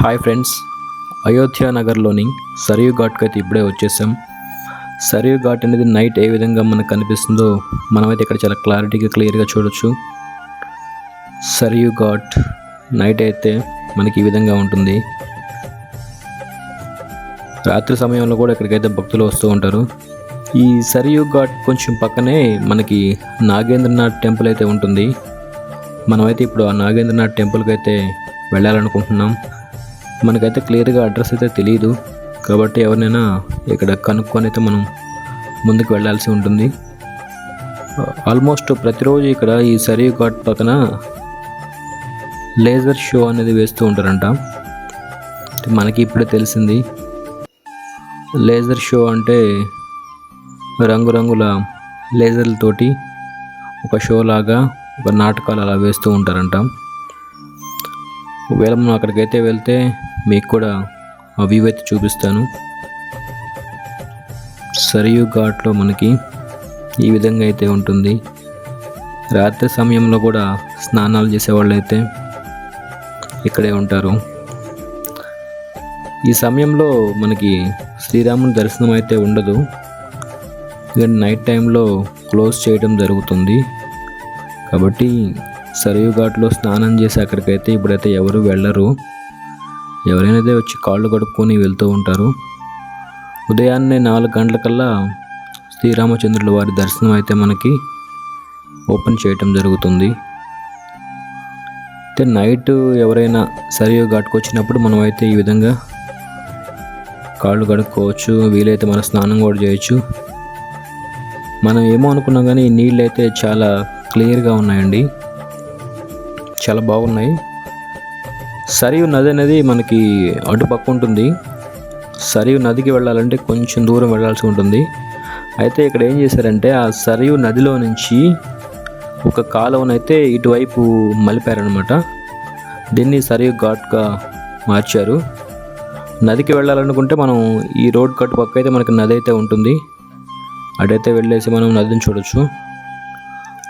Hi friends. Ayodhya నగర్లోని సరియు ఘాట్కి అయితే ఇప్పుడే వచ్చేసాం. సరియు ఘాట్ అనేది నైట్ ఏ విధంగా మనకు కనిపిస్తుందో మనమైతే ఇక్కడ చాలా క్లారిటీగా క్లియర్గా చూడొచ్చు. సరియు ఘాట్ నైట్ అయితే మనకి ఈ విధంగా ఉంటుంది. రాత్రి సమయంలో కూడా ఇక్కడికైతే భక్తులు వస్తూ ఉంటారు. ఈ సరియు ఘాట్ కొంచెం పక్కనే మనకి నాగేంద్రనాథ్ టెంపుల్ అయితే ఉంటుంది. మనమైతే ఇప్పుడు ఆ నాగేంద్రనాథ్ టెంపుల్కి అయితే వెళ్ళాలనుకుంటున్నాం. మనకైతే క్లియర్గా అడ్రస్ అయితే తెలియదు కాబట్టి ఎవరినైనా ఇక్కడ కనుక్కొని అయితే మనం ముందుకు వెళ్ళాల్సి ఉంటుంది. ఆల్మోస్ట్ ప్రతిరోజు ఇక్కడ ఈ సరియు ఘాట్ పక్కన లేజర్ షో అనేది వేస్తూ ఉంటారంట. మనకి ఇప్పుడే తెలిసింది. లేజర్ షో అంటే రంగురంగుల లేజర్లతోటి ఒక షో లాగా ఒక నాటకాలు అలా వేస్తూ ఉంటారంట. ఒకవేళ మనం అక్కడికైతే వెళ్తే మీకు కూడా ఆ వ్యూ అయితే చూపిస్తాను. సరియు ఘాట్లో మనకి ఈ విధంగా అయితే ఉంటుంది. రాత్రి సమయంలో కూడా స్నానాలు చేసేవాళ్ళు అయితే ఇక్కడే ఉంటారు. ఈ సమయంలో మనకి శ్రీరాముని దర్శనం అయితే ఉండదు. ఇక నైట్ టైంలో క్లోజ్ చేయడం జరుగుతుంది. కాబట్టి సరియు ఘాట్లో స్నానం చేసి అక్కడికైతే ఇప్పుడైతే ఎవరు వెళ్ళరు. ఎవరైనా వచ్చి కాళ్ళు కడుక్కొని వెళ్తూ ఉంటారు. ఉదయాన్నే నాలుగు గంటలకల్లా శ్రీరామచంద్రుల వారి దర్శనం అయితే మనకి ఓపెన్ చేయటం జరుగుతుంది. అయితే నైట్ ఎవరైనా సరియు ఘాట్కి వచ్చినప్పుడు మనం అయితే ఈ విధంగా కాళ్ళు కడుక్కోవచ్చు వీలైతే మన స్నానం కూడా చేయొచ్చు. మనం ఏమో అనుకున్నాం కానీ ఈ నీళ్ళు అయితే చాలా క్లియర్గా ఉన్నాయండి. చాలా బాగున్నాయి. సరియు నది అనేది మనకి అటుపక్క ఉంటుంది. సరియు నదికి వెళ్ళాలంటే కొంచెం దూరం వెళ్ళాల్సి ఉంటుంది. అయితే ఇక్కడ ఏం చేశారంటే ఆ సరియు నదిలో నుంచి ఒక కాలువనైతే ఇటువైపు మలిపారనమాట దీన్ని సరియు ఘాట్గా మార్చారు. నదికి వెళ్ళాలనుకుంటే మనం ఈ రోడ్ కట్ పక్క అయితే మనకి నది అయితే ఉంటుంది. అటైతే వెళ్ళేసి మనం నదిని చూడొచ్చు.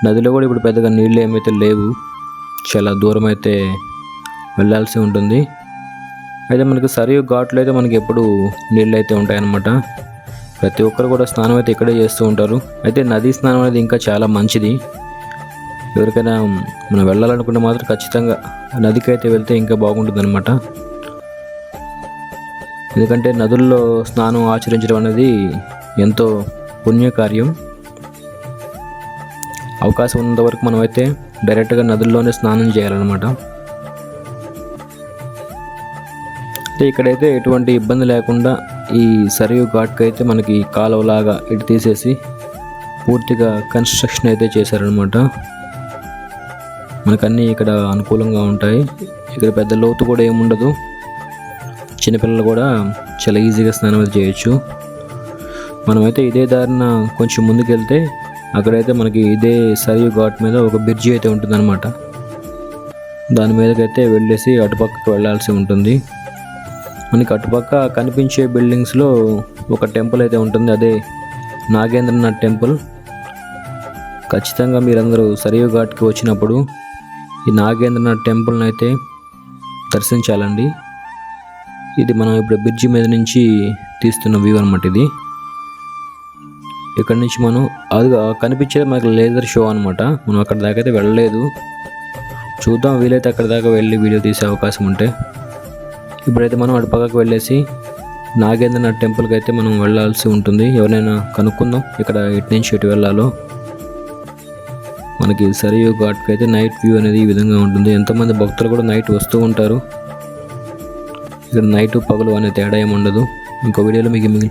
నదిలో కూడా ఇప్పుడు పెద్దగా నీళ్ళు ఏమైతే లేవు. చాలా దూరం అయితే వెళ్ళాల్సి ఉంటుంది. అయితే మనకు సరియు ఘాట్లో అయితే మనకి ఎప్పుడు నీళ్ళు అయితే ఉంటాయన్నమాట. ప్రతి ఒక్కరు కూడా స్నానం అయితే ఇక్కడే చేస్తూ ఉంటారు. అయితే నదీ స్నానం అనేది ఇంకా చాలా మంచిది. ఎవరికైనా మనం వెళ్ళాలనుకుంటే మాత్రం ఖచ్చితంగా నదికి అయితే వెళ్తే ఇంకా బాగుంటుంది అనమాట ఎందుకంటే నదుల్లో స్నానం ఆచరించడం అనేది ఎంతో పుణ్యకార్యం. అవకాశం ఉన్నంత వరకు మనమైతే డైరెక్ట్గా నదుల్లోనే స్నానం చేయాలన్నమాట. అయితే ఇక్కడైతే ఎటువంటి ఇబ్బంది లేకుండా ఈ సరియు ఘాట్కి అయితే మనకి కాలువలాగా ఇటు తీసేసి పూర్తిగా కన్స్ట్రక్షన్ అయితే చేశారనమాట మనకన్నీ ఇక్కడ అనుకూలంగా ఉంటాయి. ఇక్కడ పెద్ద లోతు కూడా ఏముండదు చిన్నపిల్లలు కూడా చాలా ఈజీగా స్నానం చేయొచ్చు. మనమైతే ఇదే దారిన కొంచెం ముందుకెళ్తే అక్కడైతే మనకి ఇదే సరియు ఘాట్ మీద ఒక బ్రిడ్జి అయితే ఉంటుందన్నమాట. దాని మీదకైతే వెళ్ళేసి అటుపక్కకు వెళ్ళాల్సి ఉంటుంది. మనకి అటుపక్క కనిపించే బిల్డింగ్స్లో ఒక టెంపుల్ అయితే ఉంటుంది. అదే నాగేంద్రనాథ్ టెంపుల్. ఖచ్చితంగా మీరందరూ సరియు ఘాట్కి వచ్చినప్పుడు ఈ నాగేంద్రనాథ్ టెంపుల్ని అయితే దర్శించాలండి. ఇది మనం ఇప్పుడు బ్రిడ్జి మీద నుంచి తీస్తున్న వ్యూ అనమాట ఇది. ఇక్కడ నుంచి మనం అది కనిపించేది మనకి లేజర్ షో అనమాట మనం అక్కడ దాకా అయితే వెళ్ళలేదు. చూద్దాం వీలైతే అక్కడ దాకా వెళ్ళి వీడియో తీసే అవకాశం ఉంటే. ఇప్పుడైతే మనం అటు పక్కకు వెళ్ళేసి నాగేంద్రనాథ్ టెంపుల్కి అయితే మనం వెళ్ళాల్సి ఉంటుంది. ఎవరైనా కనుక్కుందాం ఇక్కడ ఇటు నుంచి ఇటు వెళ్ళాలో. మనకి సరియు ఘాట్కి అయితే నైట్ వ్యూ అనేది ఈ విధంగా ఉంటుంది. ఎంతమంది భక్తులు కూడా నైట్ వస్తూ ఉంటారు. ఇక్కడ నైట్ పగలు అనే తేడా ఏమి ఉండదు. ఇంకో వీడియోలో మీకు మిగిలి